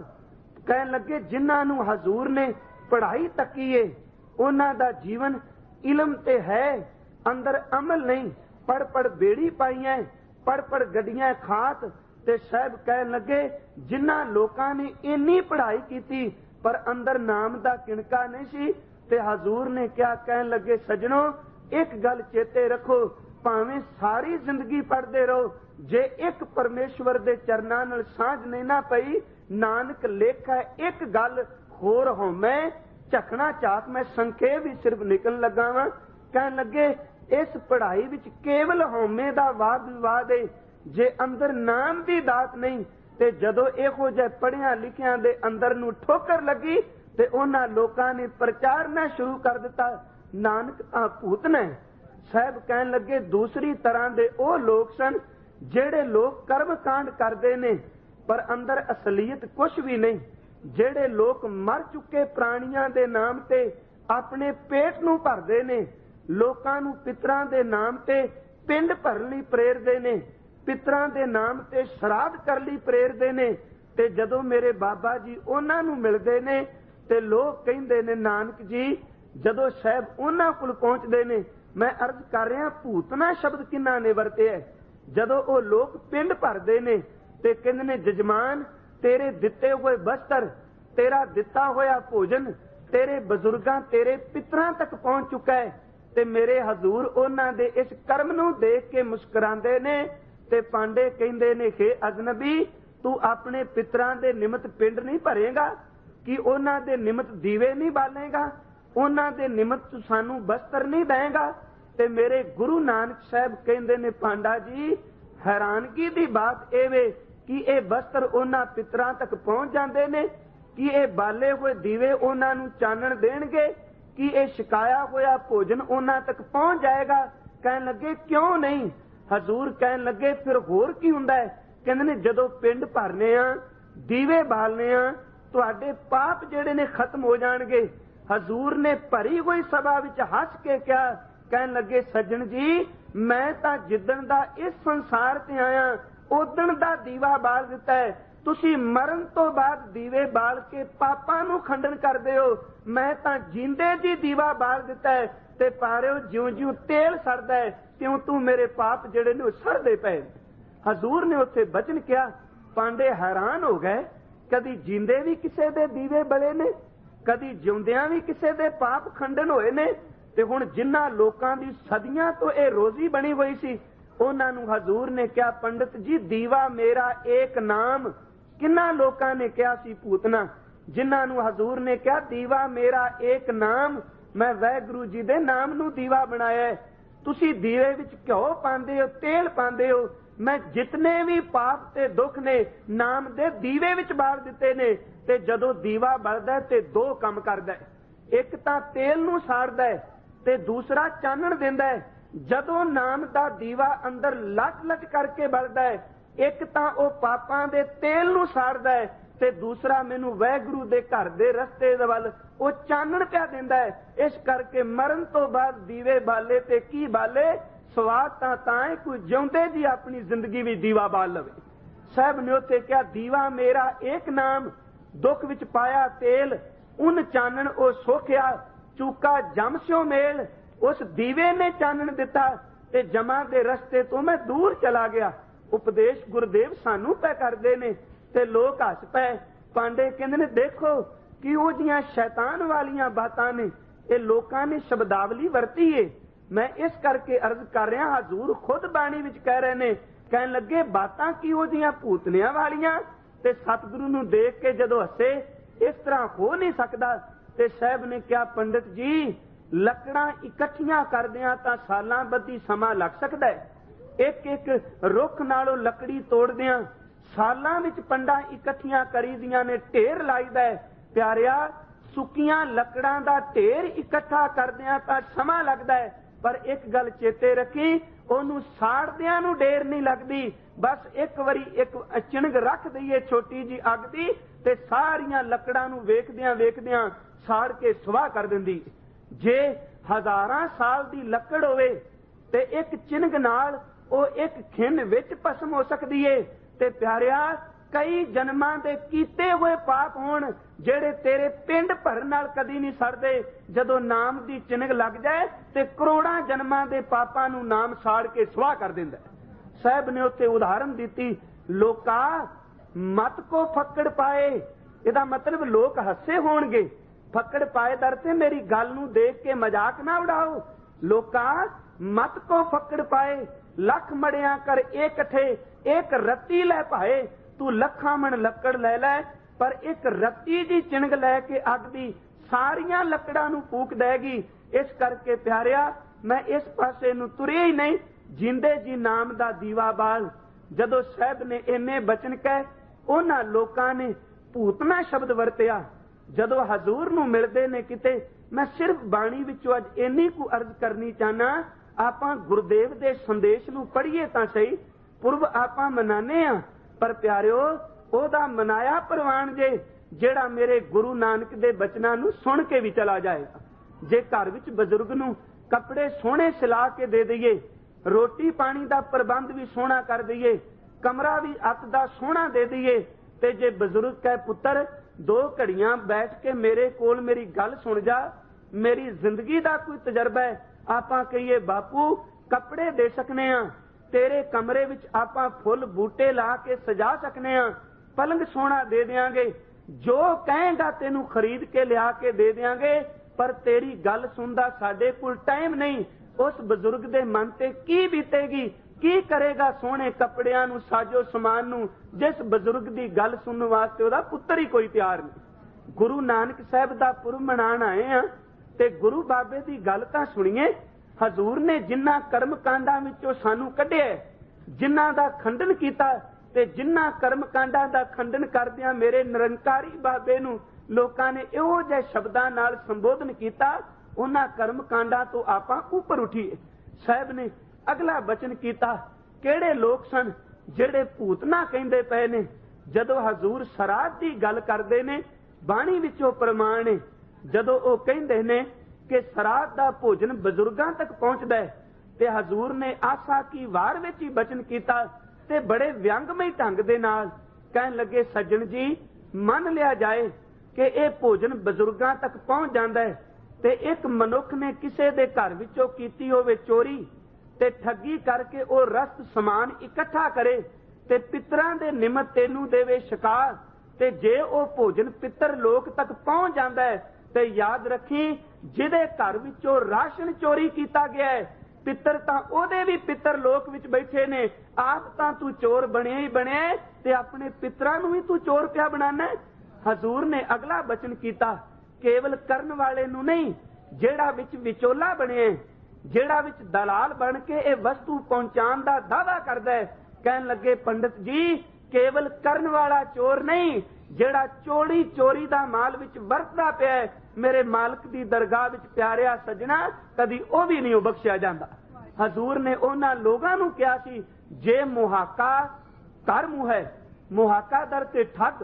ਕਹਿਣ ਲੱਗੇ, ਜਿਨ੍ਹਾਂ ਨੂੰ ਹਜ਼ੂਰ ਨੇ ਪੜ੍ਹਾਈ ਤੱਕੀਏ ਉਹਨਾਂ ਦਾ ਜੀਵਨ ਇਲਮ ਤੇ ਹੈ, ਅੰਦਰ ਅਮਲ ਨਹੀਂ। ਪੜ ਪੜ ਬੇੜੀ ਪਾਈਆਂ ਪੜ ਪੜ ਗੱਡੀਆਂ ਖਾਤ ਤੇ ਸਾਹਿਬ ਕਹਿਣ ਲੱਗੇ, ਜਿਨ੍ਹਾਂ ਲੋਕਾਂ ਨੇ ਇੰਨੀ ਪੜ੍ਹਾਈ ਕੀਤੀ ਪਰ ਅੰਦਰ ਨਾਮ ਦਾ ਕਿਣਕਾ ਨਹੀਂ ਸੀ ਤੇ ਹਜ਼ੂਰ ਨੇ ਕਿਹਾ ਕਹਿਣ ਲੱਗੇ, ਸਜਣੋ, ਇੱਕ ਗੱਲ ਚੇਤੇ ਰੱਖੋ, ਭਾਵੇਂ ਸਾਰੀ ਜ਼ਿੰਦਗੀ ਪੜਦੇ ਰਹੋ, ਜੇ ਇੱਕ ਪਰਮੇਸ਼ਵਰ ਦੇ ਚਰਨਾਂ ਨਾਲ ਸਾਂਝ ਨਹੀਂ ਨਾ ਪਈ, ਨਾਨਕ ਲੇਖਾ ਇੱਕ ਗੱਲ ਹੋਰ ਮੈਂ ਝਖਣਾ ਚਾਕ, ਮੈਂ ਸੰਖੇਪ ਵੀ ਸਿਰਫ ਨਿਕਲਣ ਲੱਗਾ ਵਾਂ। ਕਹਿਣ ਲੱਗੇ, ਇਸ ਪੜ੍ਹਾਈ ਵਿੱਚ ਕੇਵਲ ਹਉਮੈ ਦਾ ਵਾਦ ਵਿਵਾਦ ਹੈ ਜੇ ਅੰਦਰ ਨਾਮ ਦੀ ਦਾਤ ਨਹੀਂ ਤੇ ਜਦੋਂ ਇਹੋ ਜਿਹੇ ਪੜਿਆਂ ਲਿਖਿਆਂ ਦੇ ਅੰਦਰ ਨੂੰ ਠੋਕਰ ਲੱਗੀ ਤੇ ਉਹਨਾਂ ਲੋਕਾਂ ਨੇ ਪ੍ਰਚਾਰਨਾ ਸ਼ੁਰੂ ਕਰ ਦਿੱਤਾ। ਨਾਨਕ ਆ ਭੂਤ ਨੇ। ਸਾਹਿਬ ਕਹਿਣ ਲੱਗੇ, ਦੂਸਰੀ ਤਰ੍ਹਾਂ ਦੇ ਉਹ ਲੋਕ ਸਨ ਜਿਹੜੇ ਲੋਕ ਕਰਮ ਕਾਂਡ ਕਰਦੇ ਨੇ, ਪਰ ਅੰਦਰ ਅਸਲੀਅਤ ਕੁਝ ਵੀ ਨਹੀਂ। ਜਿਹੜੇ ਲੋਕ ਮਰ ਚੁੱਕੇ ਪ੍ਰਾਣੀਆਂ ਦੇ ਨਾਮ ਤੇ ਆਪਣੇ ਪੇਟ ਨੂੰ ਭਰਦੇ ਨੇ, ਲੋਕਾਂ ਨੂੰ ਪਿਤਰਾਂ ਦੇ ਨਾਮ ਤੇ ਪਿੰਡ ਭਰਨ ਲਈ ਪ੍ਰੇਰਦੇ ਨੇ। ਪਿਤਰਾਂ ਦੇ ਨਾਮ ਤੇ ਸ਼ਰਾਧ ਕਰ ਲਈ ਪ੍ਰੇਰਦੇ ਨੇ ਤੇ ਜਦੋਂ ਮੇਰੇ ਬਾਬਾ ਜੀ ਉਹਨਾਂ ਨੂੰ ਮਿਲਦੇ ਨੇ ਤੇ ਲੋਕ ਕਹਿੰਦੇ ਨੇ, ਨਾਨਕ ਜੀ, ਜਦੋਂ ਸਾਹਿਬ ਉਹਨਾਂ ਕੋਲ ਪਹੁੰਚਦੇ ਨੇ, ਮੈਂ ਅਰਜ਼ ਕਰ ਰਿਹਾ ਭੂਤਨਾ ਸ਼ਬਦ ਕਿੰਨਾ ਨੇ ਵਰਤਿਆ ਜਦੋਂ ਉਹ ਲੋਕ ਪਿੰਡ ਭਰਦੇ ਨੇ ਤੇ ਕਹਿੰਦੇ ਨੇ, ਜਜਮਾਨ, ਤੇਰੇ ਦਿੱਤੇ ਹੋਏ ਬਸਤਰ, ਤੇਰਾ ਦਿੱਤਾ ਹੋਇਆ ਭੋਜਨ, ਤੇਰੇ ਬਜ਼ੁਰਗਾਂ ਤੇਰੇ ਪਿਤਰਾਂ ਤੱਕ ਪਹੁੰਚ ਚੁੱਕਾ ਹੈ ਤੇ ਮੇਰੇ ਹਜ਼ੂਰ ਉਹਨਾਂ ਦੇ ਇਸ ਕਰਮ ਨੂੰ ਦੇਖ ਕੇ ਮੁਸਕਰਾਉਂਦੇ ਨੇ ਤੇ ਪਾਂਡੇ ਕਹਿੰਦੇ ਨੇ ਕਿ ਅਜਨਬੀ, ਤੂੰ ਆਪਣੇ ਪਿਤਰਾਂ ਦੇ ਨਿਮਤ ਪਿੰਡ ਨਹੀਂ ਭਰੇਗਾ? ਕਿ ਉਹਨਾਂ ਦੇ ਨਿਮਤ ਦੀਵੇ ਨਹੀਂ ਬਾਲੇਗਾ? ਉਹਨਾਂ ਦੇ ਨਿਮਤ ਸਾਨੂੰ ਬਸਤਰ ਨਹੀਂ ਦੇਗਾ? ਤੇ ਮੇਰੇ ਗੁਰੂ ਨਾਨਕ ਸਾਹਿਬ ਕਹਿੰਦੇ ਨੇ, ਪਾਂਡਾ ਜੀ, ਹੈਰਾਨਗੀ ਦੀ ਬਾਤ ਇਹ ਵੇ ਕਿ ਇਹ ਬਸਤਰ ਉਹਨਾਂ ਪਿਤਰਾਂ ਤੱਕ ਪਹੁੰਚ ਜਾਂਦੇ ਨੇ? ਕਿ ਇਹ ਬਾਲੇ ਹੋਏ ਦੀਵੇ ਉਹਨਾਂ ਨੂੰ ਚਾਨਣ ਦੇਣਗੇ? ਕਿ ਇਹ ਸ਼ਿਕਾਇਆ ਹੋਇਆ ਭੋਜਨ ਉਹਨਾਂ ਤੱਕ ਪਹੁੰਚ ਜਾਏਗਾ? ਕਹਿਣ ਲੱਗੇ, ਕਿਉਂ ਨਹੀਂ? ਹਜ਼ੂਰ ਕਹਿਣ ਲੱਗੇ, ਫਿਰ ਹੋਰ ਕੀ ਹੁੰਦਾ ਹੈ? ਕਹਿੰਦੇ ਨੇ, ਜਦੋਂ ਪਿੰਡ ਭਰਨੇ ਆ, ਦੀਵੇ ਬਾਲਨੇ ਆ, ਤੁਹਾਡੇ ਪਾਪ ਜਿਹੜੇ ਨੇ ਖਤਮ ਹੋ ਜਾਣਗੇ। ਹਜ਼ੂਰ ਨੇ ਭਰੀ ਹੋਈ ਸਭਾ ਵਿੱਚ ਹੱਸ ਕੇ ਕਿਹਾ, ਕਹਿਣ ਲੱਗੇ, ਸੱਜਣ ਜੀ, ਮੈਂ ਤਾਂ ਜਿੱਦਣ ਦਾ ਇਸ ਸੰਸਾਰ ਤੇ ਆਇਆ ਉਦਣ ਦਾ ਦੀਵਾ ਬਾਲ ਦਿੱਤਾ ਹੈ। ਤੁਸੀਂ ਮਰਨ ਤੋਂ ਬਾਅਦ ਦੀਵੇ ਬਾਲ ਕੇ ਪਾਪਾਂ ਨੂੰ ਖੰਡਨ ਕਰਦੇ ਹੋ। ਮੈਂ ਤਾਂ ਜਿੰਦੇ ਜੀ ਦੀਵਾ ਬਾਲ ਦਿੱਤਾ ਹੈ ਤੇ ਪਾਰਿਓ ਜਿਉਂ-ਜਿਉਂ ਤੇਲ ਸੜਦਾ ਹੈ। ਕਿਉਂ ਤੂੰ ਮੇਰੇ ਪਾਪ ਜਿਹੜੇ ਨੇ ਉਹ ਸੜਦੇ ਪਏ? ਹਜ਼ੂਰ ਨੇ ਉੱਥੇ ਬਚਨ ਕਿਹਾ, ਪਾਂਡੇ ਹੈਰਾਨ ਹੋ ਗਏ। ਕਦੀ ਜਿੰਦੇ ਵੀ ਕਿਸੇ ਦੇ ਦੀਵੇ ਬਲੇ ਨੇ? ਕਦੀ ਜਿਉਂਦਿਆਂ ਵੀ ਕਿਸੇ ਦੇ ਪਾਪ ਖੰਡਨ ਹੋਏ ਨੇ? ਤੇ ਹੁਣ ਜਿਨ੍ਹਾਂ ਲੋਕਾਂ ਦੀ ਸਦੀਆਂ ਤੋਂ ਇਹ ਰੋਜ਼ੀ ਬਣੀ ਹੋਈ ਸੀ, ਉਹਨਾਂ ਨੂੰ ਹਜ਼ੂਰ ਨੇ ਕਿਹਾ, ਪੰਡਤ ਜੀ, ਦੀਵਾ ਮੇਰਾ ਏਕ ਨਾਮ। ਕਿੰਨਾ ਲੋਕਾਂ ਨੇ ਕਿਹਾ ਸੀ ਭੂਤਨਾ? ਜਿਨ੍ਹਾਂ ਨੂੰ ਹਜ਼ੂਰ ਨੇ ਕਿਹਾ, ਦੀਵਾ ਮੇਰਾ ਏਕ ਨਾਮ। ਮੈਂ ਵੈਗੁਰੂ ਜੀ ਦੇ ਨਾਮ ਨੂੰ ਦੀਵਾ ਬਣਾਇਆ ਤੁਸੀਂ ਦੀਵੇ ਵਿੱਚ ਘਿਓ ਪਾਉਂਦੇ ਹੋ, ਤੇਲ ਪਾਉਂਦੇ ਹੋ, ਮੈਂ ਜਿਤਨੇ ਵੀ ਪਾਪ ਤੇ ਦੁੱਖ ਨੇ, ਨਾਮ ਦੇ ਦੀਵੇ ਵਿੱਚ ਬਾਲ ਦਿੱਤੇ ਨੇ, ਤੇ ਜਦੋਂ ਦੀਵਾ ਬਲਦਾ ਤੇ ਦੋ ਕੰਮ ਕਰਦਾ ਇੱਕ ਤਾਂ ਤੇਲ ਨੂੰ ਸਾੜਦਾ ਤੇ ਦੂਸਰਾ ਚਾਨਣ ਦਿੰਦਾ ਜਦੋਂ ਨਾਮ ਦਾ ਦੀਵਾ ਅੰਦਰ ਲੱਟ ਲੱਟ ਕਰਕੇ ਬਲਦਾ ਇੱਕ ਤਾਂ ਉਹ ਪਾਪਾਂ ਦੇ ਤੇਲ ਨੂੰ ਸਾੜਦਾ ਤੇ ਦੂਸਰਾ ਮੈਨੂੰ ਵੈਗੁਰੂ ਦੇ ਘਰ ਦੇ ਰਸਤੇ ਦੇ ਵੱਲ ਉਹ ਚਾਨਣ ਪਿਆ ਦਿੰਦਾ ਹੈ। ਇਸ ਕਰਕੇ ਮਰਨ ਤੋਂ ਬਾਅਦ ਦੀਵੇ ਬਾਲੇ ਤੇ ਕੀ ਬਾਲੇ? ਸਵਾਦ ਤਾਂ ਤਾਂ ਕੋਈ ਜਿਉਂਦੇ ਜੀ ਆਪਣੀ ਜ਼ਿੰਦਗੀ ਵਿੱਚ ਦੀਵਾ ਬਾਲ ਲਵੇ। ਸਾਹਿਬ ਨੇ ਉੱਥੇ ਕਿਹਾ, ਦੀਵਾ ਮੇਰਾ ਇੱਕ ਨਾਮ, ਦੁੱਖ ਵਿੱਚ ਪਾਇਆ ਤੇਲ, ਉਨ ਚਾਨਣ ਉਹ ਸੋਖਿਆ, ਚੂਕਾ ਜਮ ਸਿਓ ਮੇਲ, ਉਸ ਦੀਵੇ ਨੇ ਚਾਨਣ ਦਿੱਤਾ, ਤੇ ਜਮਾ ਦੇ ਰਸਤੇ ਤੋਂ ਮੈਂ ਦੂਰ ਚਲਾ ਗਿਆ। ਉਪਦੇਸ਼ ਗੁਰਦੇਵ ਸਾਨੂੰ ਪੈ ਕਰਦੇ ਨੇ। ਤੇ ਲੋਕ ਹੱਸ ਪਏ। ਪਾਂਡੇ ਕਹਿੰਦੇ ਨੇ, ਦੇਖੋ ਕਿ ਉਹ ਜੀਆਂ ਸ਼ੈਤਾਨ ਵਾਲੀਆਂ ਬਾਤਾਂ ਨੇ, ਇਹ ਲੋਕਾਂ ਨੇ ਸ਼ਬਦਾਵਲੀ ਵਰਤੀ ਏ। ਮੈਂ ਇਸ ਕਰਕੇ ਅਰਜ਼ ਕਰ ਰਿਹਾ, ਹਜ਼ੂਰ ਖੁਦ ਬਾਣੀ ਵਿੱਚ ਕਹਿ ਰਹੇ ਨੇ, ਕਹਿਣ ਲੱਗੇ, ਬਾਤਾਂ ਕੀ ਉਹ ਜੀਆਂ ਭੂਤਨਿਆਂ ਵਾਲੀਆਂ? ਤੇ ਸਤਿਗੁਰੂ ਨੂੰ ਦੇਖ ਕੇ ਜਦੋਂ ਹੱਸੇ, ਇਸ ਤਰ੍ਹਾਂ ਹੋ ਨਹੀਂ ਸਕਦਾ। ਤੇ ਸਾਹਿਬ ਨੇ ਕਿਹਾ, ਪੰਡਿਤ ਜੀ, ਲੱਕੜਾਂ ਇਕੱਠੀਆਂ ਕਰਦਿਆਂ ਤਾਂ ਸਾਲਾਂ ਬੱਧੀ ਸਮਾਂ ਲੱਗ ਸਕਦਾ ਹੈ। ਇੱਕ ਇੱਕ ਰੁੱਖ ਨਾਲੋਂ ਲੱਕੜੀ ਤੋੜਦਿਆਂ ਸਾਲਾਂ ਵਿੱਚ ਪੰਡਾਂ ਇਕੱਠੀਆਂ ਕਰੀਦੀਆਂ ਨੇ, ਢੇਰ ਲਾਈਦਾ ਹੈ। ਪਿਆਰਿਆ, ਸੁੱਕੀਆਂ ਲੱਕੜਾਂ ਦਾ ਢੇਰ ਇਕੱਠਾ ਕਰਦਿਆਂ ਤਾਂ ਸਮਾਂ ਲੱਗਦਾ ਹੈ, ਪਰ ਇੱਕ ਗੱਲ ਚੇਤੇ ਰੱਖੀ, ਉਹਨੂੰ ਸਾੜਦਿਆਂ ਨੂੰ ਢੇਰ ਨਹੀਂ ਲੱਗਦੀ। ਬਸ ਇੱਕ ਵਾਰੀ ਇੱਕ ਚਿਣਗ ਰੱਖ ਦਈਏ ਛੋਟੀ ਜੀ ਅੱਗ ਦੀ ਤੇ ਸਾਰੀਆਂ ਲੱਕੜਾਂ ਨੂੰ ਵੇਖਦਿਆਂ ਵੇਖਦਿਆਂ ਸਾੜ ਕੇ ਸਵਾਹ ਕਰ ਦਿੰਦੀ। ਜੇ ਹਜ਼ਾਰਾਂ ਸਾਲ ਦੀ ਲੱਕੜ ਹੋਵੇ ਤੇ ਇੱਕ ਚਿੰਗ ਨਾਲ ਉਹ ਇੱਕ ਖਿੰਨ ਵਿੱਚ ਪਸਮ ਹੋ ਸਕਦੀ ਏ। ਤੇ ਪਿਆਰਿਆ, ਕਈ ਜਨਮਾਂ ਦੇ ਕੀਤੇ ਹੋਏ ਪਾਪ ਹੋਣ, ਜਿਹੜੇ ਤੇਰੇ ਪਿੰਡ ਭਰਨ ਨਾਲ ਕਦੀ ਨਹੀਂ ਸੜਦੇ। ਜਦੋਂ ਨਾਮ ਦੀ ਚਿੰਗ ਲੱਗ ਜਾਏ ਤੇ ਕਰੋੜਾਂ ਜਨਮਾਂ ਦੇ ਪਾਪਾਂ ਨੂੰ ਨਾਮ ਸਾੜ ਕੇ ਸਵਾਹ ਕਰ ਦਿੰਦਾ ਸਾਹਿਬ ਨੇ ਉੱਤੇ ਉਦਾਹਰਨ ਦਿੱਤੀ, ਲੋਕਾ, ਮਤ ਕੋ ਫੱਕੜ ਪਾਏ। ਇਹਦਾ ਮਤਲਬ ਲੋਕ ਹੱਸੇ ਹੋਣਗੇ। ਫੱਕੜ ਪਾਏ ਦਰ ਤੇ ਮੇਰੀ ਗੱਲ ਨੂੰ ਦੇਖ ਕੇ ਮਜ਼ਾਕ ਨਾ ਉਡਾਓ। ਲੋਕਾ, ਮਤ ਕੋ ਫੱਕੜ ਪਾਏ। ਲੱਖ ਮੜਿਆਂ ਕਰ ਇਕੱਠੇ ਇੱਕ ਰੱਤੀ ਲੈ ਭਾਏ, ਤੂੰ ਲੱਖਾਂ ਮਣ ਲੱਕੜ ਲੈ ਲੈ, ਪਰ ਇੱਕ ਰੱਤੀ ਦੀ ਚਿਣਗ ਲੈ ਕੇ ਅੱਗ ਦੀ ਸਾਰੀਆਂ ਲੱਕੜਾਂ ਨੂੰ ਫੂਕ ਦੇਗੀ। ਇਸ ਕਰਕੇ ਪਿਆਰਿਆ, ਮੈਂ ਇਸ ਪਾਸੇ ਨੂੰ ਤੁਰਿਆ ਹੀ ਨਹੀਂ, ਜਿੰਦੇ ਜੀ ਨਾਮ ਦਾ ਦੀਵਾ ਬਾਲ ਜਦੋਂ ਸਾਹਿਬ ਨੇ ਇੰਨੇ ਬਚਨ ਕਹਿ, ਉਹਨਾਂ ਲੋਕਾਂ ਨੇ ਭੂਤਨਾ ਸ਼ਬਦ ਵਰਤਿਆ। ਜਦੋਂ ਹਜ਼ੂਰ ਨੂੰ ਮਿਲਦੇ ਨੇ ਕਿਤੇ, ਮੈਂ ਸਿਰਫ ਬਾਣੀ ਵਿੱਚੋਂ ਅੱਜ ਇੰਨੀ ਕੁ ਅਰਜ਼ ਕਰਨੀ ਚਾਹਨਾ, ਆਪਾਂ ਗੁਰਦੇਵ ਦੇ ਸੰਦੇਸ਼ ਨੂੰ ਪੜ੍ਹੀਏ ਤਾਂ ਸਹੀ ਪੁਰਬ ਆਪਾਂ ਮਨਾਨੇ ਆ ਪਰ ਪਿਆਰਿਓ, ਉਹਦਾ ਮਨਾਇਆ ਪ੍ਰਵਾਨ ਜੇ, ਜਿਹੜਾ ਮੇਰੇ ਗੁਰੂ ਨਾਨਕ ਦੇ ਬਚਨਾਂ ਨੂੰ ਸੁਣ ਕੇ ਵੀ ਚਲਾ ਜਾਏਗਾ। ਜੇ ਘਰ ਵਿੱਚ ਬਜ਼ੁਰਗ ਨੂੰ ਕੱਪੜੇ ਸੋਹਣੇ ਸਿਲਾ ਕੇ ਦੇ ਦਈਏ, ਰੋਟੀ ਪਾਣੀ ਦਾ ਪ੍ਰਬੰਧ ਵੀ ਸੋਹਣਾ ਕਰ ਦਈਏ, ਕਮਰਾ ਵੀ ਅੱਤ ਦਾ ਸੋਹਣਾ ਦੇ ਦਈਏ, ਤੇ ਜੇ ਬਜ਼ੁਰਗ ਕਹੇ, ਪੁੱਤਰ, ਦੋ ਘੜੀਆਂ ਬੈਠ ਕੇ ਮੇਰੇ ਕੋਲ ਮੇਰੀ ਗੱਲ ਸੁਣ ਜਾ। ਮੇਰੀ ਜ਼ਿੰਦਗੀ ਦਾ ਕੋਈ ਤਜਰਬਾ ਹੈ। ਆਪਾਂ ਕਹੀਏ, ਬਾਪੂ, ਕੱਪੜੇ ਦੇ ਸਕਨੇ ਆ। ਤੇਰੇ ਕਮਰੇ ਵਿੱਚ ਆਪਾਂ ਫੁੱਲ ਬੂਟੇ ਲਾ ਕੇ ਸਜਾ ਸਕਨੇ ਆ, ਪਲੰਗ ਸੋਹਣਾ ਦੇ ਦੇਾਂਗੇ ਜੋ ਕਹੇਗਾ ਤੈਨੂੰ ਖਰੀਦ ਕੇ ਲਿਆ ਕੇ ਦੇ ਦੇਾਂਗੇ ਪਰ ਤੇਰੀ ਗੱਲ ਸੁਣਦਾ ਸਾਡੇ ਕੋਲ ਟਾਈਮ ਨਹੀਂ, ਉਸ ਬਜ਼ੁਰਗ ਦੇ ਮਨ ਤੇ ਕੀ ਬੀਤੇਗੀ, ਕੀ ਕਰੇਗਾ ਸੋਹਣੇ ਕੱਪੜਿਆਂ ਨੂੰ, ਸਾਜੋ ਸਮਾਨ ਨੂੰ, ਜਿਸ ਬਜ਼ੁਰਗ ਦੀ ਗੱਲ ਸੁਣਨ ਵਾਸਤੇ ਉਹਦਾ ਪੁੱਤਰ ਹੀ ਕੋਈ ਤਿਆਰ ਨਹੀਂ। ਗੁਰੂ ਨਾਨਕ ਸਾਹਿਬ ਦਾ ਪੁਰਬ ਮਨਾਣ ਆਏ ਆ, ਤੇ ਗੁਰੂ ਬਾਬੇ ਦੀ ਗੱਲ ਤਾਂ ਸੁਣੀਏ ਹਜ਼ੂਰ ਨੇ ਜਿੰਨਾ ਕਰਮ ਕਾਂਡਾਂ ਵਿੱਚੋਂ ਸਾਨੂੰ ਕੱਢਿਆ ਜਿਨ੍ਹਾਂ ਦਾ ਖੰਡਨ ਕੀਤਾ ਤੇ ਜਿਨ੍ਹਾਂ ਕਰਮ ਕਾਂਡਾਂ ਦਾ ਖੰਡਨ ਕਰਦਿਆਂ ਮੇਰੇ ਨਿਰੰਕਾਰੀ ਬਾਬੇ ਨੂੰ ਲੋਕਾਂ ਨੇ ਇਹੋ ਜਿਹੇ ਸ਼ਬਦਾਂ ਨਾਲ ਸੰਬੋਧਨ ਕੀਤਾ, ਉਹਨਾਂ ਕਰਮ ਕਾਂਡਾਂ ਤੋਂ ਆਪਾਂ ਉੱਪਰ ਉਠੀਏ। ਸਾਹਿਬ ਨੇ ਅਗਲਾ ਬਚਨ ਕੀਤਾ, ਕਿਹੜੇ ਲੋਕ ਸਨ ਜਿਹੜੇ ਭੂਤਨਾ ਕਹਿੰਦੇ ਪਏ ਨੇ? ਜਦੋਂ ਹਜ਼ੂਰ ਸਰਾਧ ਦੀ ਗੱਲ ਕਰਦੇ ਨੇ, ਬਾਣੀ ਵਿੱਚੋਂ ਪ੍ਰਮਾਣ ਹੈ ਜਦੋਂ ਉਹ ਕਹਿੰਦੇ ਨੇ ਕਿ ਸਰਾਧ ਦਾ ਭੋਜਨ ਬਜ਼ੁਰਗਾਂ ਤੱਕ ਪਹੁੰਚਦਾ ਹੈ ਤੇ ਹਜ਼ੂਰ ਨੇ ਆਸਾ ਕੀ ਵਾਰ ਵਿੱਚ ਹੀ ਬਚਨ ਕੀਤਾ ਤੇ ਬੜੇ ਵਿਅੰਗਮਈ ਢੰਗ ਦੇ ਨਾਲ ਕਹਿਣ ਲੱਗੇ, ਸੱਜਣ ਜੀ, ਮੰਨ ਲਿਆ ਜਾਏ ਕਿ ਇਹ ਭੋਜਨ ਬਜ਼ੁਰਗਾਂ ਤੱਕ ਪਹੁੰਚ ਜਾਂਦਾ ਹੈ ਤੇ ਇੱਕ ਮਨੁੱਖ ਨੇ ਕਿਸੇ ਦੇ ਘਰ ਵਿੱਚੋਂ ਕੀਤੀ ਹੋਵੇ ਚੋਰੀ ਤੇ ਠੱਗੀ ਕਰਕੇ ਉਹ ਰਸਤ ਸਮਾਨ ਇਕੱਠਾ ਕਰੇ ਤੇ ਪਿਤਰਾਂ ਦੇ ਨਿਮਤ ਤੈਨੂੰ ਦੇਵੇ ਸ਼ਿਕਾਰ ਤੇ ਜੇ ਉਹ ਭੋਜਨ ਪਿੱਤਰ ਲੋਕ ਤੱਕ ਪਹੁੰਚ ਜਾਂਦਾ ਹੈ ਤੇ ਯਾਦ ਰੱਖੀ ਜਿਹਦੇ ਘਰ ਵਿੱਚੋਂ ਰਾਸ਼ਨ ਚੋਰੀ ਕੀਤਾ ਗਿਆ ਹੈ, ਪਿੱਤਰ ਤਾਂ ਉਹਦੇ ਵੀ ਪਿੱਤਰ ਲੋਕ ਵਿੱਚ ਬੈਠੇ ਨੇ। ਆਪ ਤਾਂ ਤੂੰ ਚੋਰ ਬਣਿਆ ਹੀ ਬਣਿਆ ਤੇ ਆਪਣੇ ਪਿੱਤਰਾਂ ਨੂੰ ਵੀ ਤੂੰ ਚੋਰ ਪਿਆ ਬਣਾਣਾ ਹਜ਼ੂਰ ਨੇ ਅਗਲਾ ਬਚਨ ਕੀਤਾ, ਕੇਵਲ ਕਰਨ ਵਾਲੇ ਨੂੰ ਨਹੀਂ, ਜਿਹੜਾ ਵਿੱਚ ਵਿਚੋਲਾ ਬਣਿਆ ਜਿਹੜਾ ਵਿੱਚ ਦਲਾਲ ਬਣ ਕੇ ਇਹ ਵਸਤੂ ਪਹੁੰਚਾਉਣ ਦਾ ਦਾਵਾ ਕਰਦਾ ਹੈ। ਕਹਿਣ ਲੱਗੇ, ਪੰਡਿਤ ਜੀ, ਕੇਵਲ ਕਰਨ ਵਾਲਾ ਚੋਰ ਨਹੀਂ ਜਿਹੜਾ ਚੋਰੀ ਚੋਰੀ ਦਾ ਮਾਲ ਵਿੱਚ ਵਰਤਦਾ ਪਿਆ ਮੇਰੇ ਮਾਲਕ ਦੀ ਦਰਗਾਹ ਵਿੱਚ ਪਿਆਰਿਆ ਸਜਣਾ, ਕਦੀ ਉਹ ਵੀ ਨਹੀਂ ਬਖਸ਼ਿਆ ਜਾਂਦਾ। ਹਜ਼ੂਰ ਨੇ ਉਹਨਾਂ ਲੋਕਾਂ ਨੂੰ ਕਿਹਾ ਸੀ, ਜੇ ਮੁਹਾਕਾ ਕਰਮ ਹੈ, ਮੁਹਾਕਾ ਦਰ ਤੇ ਠੱਗ,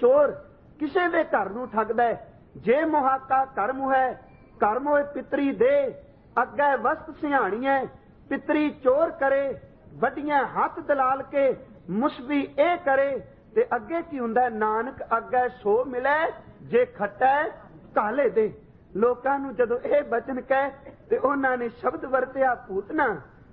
ਚੋਰ ਕਿਸੇ ਦੇ ਘਰ ਨੂੰ ਠੱਗਦਾ ਹੈ। ਜੇ ਮੁਹਾਕਾ ਕਰਮ ਹੈ ਕਰਮ ਹੋਏ ਪਿਤਰੀ ਦੇ, ਅੱਗੇ ਵਸਤ ਸਿਹਾਣੀਐ ਪਿਤਰੀ ਚੋਰ ਕਰੇ, ਵੱਡੀਆਂ ਹੱਥ ਦਲਾਲ ਕੇ ਮੁਸਬੀ ਇਹ ਕਰੇ ਤੇ ਅੱਗੇ ਕੀ ਹੁੰਦਾ ਨਾਨਕ ਅੱਗੇ ਸੋ ਮਿਲੇ, ਜੇ ਖੱਟੈ ਕਾਲੇ ਦੇ। ਲੋਕਾਂ ਨੂੰ ਜਦੋਂ ਇਹ ਬਚਨ ਕਹੇ ਤੇ ਉਹਨਾਂ ਨੇ ਸ਼ਬਦ ਵਰਤਿਆ ਪੂਤਨਾ,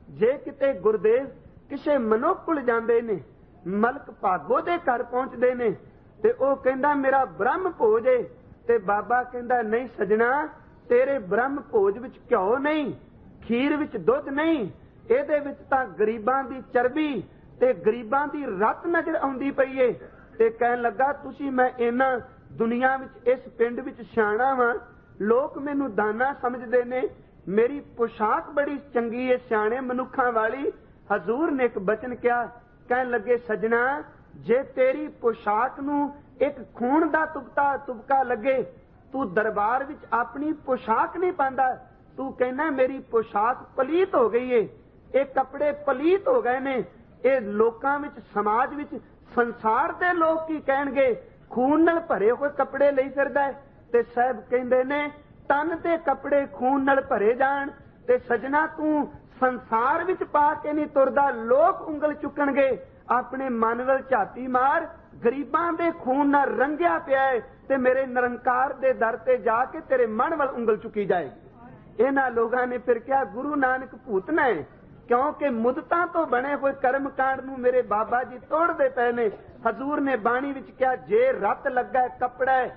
ਜੇ ਕਿਤੇ ਗੁਰਦੇਵ ਕਿਸੇ ਮਨੁੱਖ ਜਾਂਦੇ ਨੇ, ਮਲਕ ਭਾਗੋ ਦੇ ਘਰ ਪਹੁੰਚਦੇ ਨੇ, ਤੇ ਉਹ ਕਹਿੰਦਾ, ਮੇਰਾ ਬ੍ਰਹਮ ਭੋਜ ਏ। ਤੇ ਬਾਬਾ ਕਹਿੰਦਾ, ਨਹੀਂ ਸਜਣਾ, ਤੇਰੇ ਬ੍ਰਹਮ ਭੋਜ ਵਿੱਚ ਘਿਓ ਨਹੀਂ, ਖੀਰ ਵਿੱਚ ਦੁੱਧ ਨਹੀਂ, ਇਹਦੇ ਵਿੱਚ ਤਾਂ ਗਰੀਬਾਂ ਦੀ ਚਰਬੀ ਤੇ ਗਰੀਬਾਂ ਦੀ ਰੱਤ ਨਜ਼ਰ ਆਉਂਦੀ ਪਈ ਏ ਤੇ ਕਹਿਣ ਲੱਗਾ, ਤੁਸੀਂ ਮੈਂ ਇਹਨਾਂ ਦੁਨੀਆ ਵਿੱਚ, ਇਸ ਪਿੰਡ ਵਿੱਚ ਸਿਆਣਾ ਵਾਂ। ਲੋਕ ਮੈਨੂੰ ਦਾਨਾ ਸਮਝਦੇ ਨੇ। ਮੇਰੀ ਪੋਸ਼ਾਕ ਬੜੀ ਚੰਗੀ ਏ, ਸਿਆਣੇ ਮਨੁੱਖਾਂ ਵਾਲੀ। ਹਜ਼ੂਰ ਨੇ ਇੱਕ ਬਚਨ ਕਿਹਾ, ਕਹਿਣ ਲੱਗੇ, ਸਜਣਾ, ਜੇ ਤੇਰੀ ਪੋਸ਼ਾਕ ਨੂੰ ਇੱਕ ਖੂਨ ਦਾ ਤੁਪਤਾ ਤੁਪਕਾ ਲੱਗੇ, ਤੂੰ ਦਰਬਾਰ ਵਿੱਚ ਆਪਣੀ ਪੋਸ਼ਾਕ ਨਹੀਂ ਪਾਉਂਦਾ। ਤੂੰ ਕਹਿੰਦਾ, ਮੇਰੀ ਪੋਸ਼ਾਕ ਪਲੀਤ ਹੋ ਗਈ ਏ। ਇਹ ਕੱਪੜੇ ਪਲੀਤ ਹੋ ਗਏ ਨੇ। ਇਹ ਲੋਕਾਂ ਵਿੱਚ, ਸਮਾਜ ਵਿੱਚ, ਸੰਸਾਰ ਦੇ ਲੋਕ ਕੀ ਕਹਿਣਗੇ? ਖੂਨ ਨਾਲ ਭਰੇ ਹੋਏ ਕੱਪੜੇ ਲਈ ਫਿਰਦਾ ਤੇ ਸਾਹਿਬ ਕਹਿੰਦੇ ਨੇ, ਤਨ ਤੇ ਕੱਪੜੇ ਖੂਨ ਨਾਲ ਭਰੇ ਜਾਣ ਤੇ ਸਜਣਾ ਤੂੰ ਸੰਸਾਰ ਵਿੱਚ ਪਾ ਕੇ ਨਹੀਂ ਤੁਰਦਾ, ਲੋਕ ਉਂਗਲ ਚੁੱਕਣਗੇ। ਆਪਣੇ ਮਨ ਵੱਲ ਝਾਤੀ ਮਾਰ, ਗਰੀਬਾਂ ਦੇ ਖੂਨ ਨਾਲ ਰੰਗਿਆ ਪਿਆ ਹੈ ਤੇ ਮੇਰੇ ਨਿਰੰਕਾਰ ਦੇ ਦਰ ਤੇ ਜਾ ਕੇ ਤੇਰੇ ਮਨ ਵੱਲ ਉਂਗਲ ਚੁੱਕੀ ਜਾਏਗੀ। ਇਹਨਾਂ ਲੋਕਾਂ ਨੇ ਫਿਰ ਕਿਹਾ, ਗੁਰੂ ਨਾਨਕ ਭੂਤਨਾ ਹੈ ਕਿਉਂਕਿ ਮੁਦਤਾਂ ਤੋਂ ਬਣੇ ਹੋਏ ਕਰਮ ਕਾਂਡ ਨੂੰ ਮੇਰੇ ਬਾਬਾ ਜੀ ਤੋੜਦੇ ਪਏ ਨੇ। ਹਜ਼ੂਰ ਨੇ ਬਾਣੀ ਵਿੱਚ ਕਿਹਾ, ਜੇ ਰਤ ਲੱਗਾ ਕੱਪੜਾ,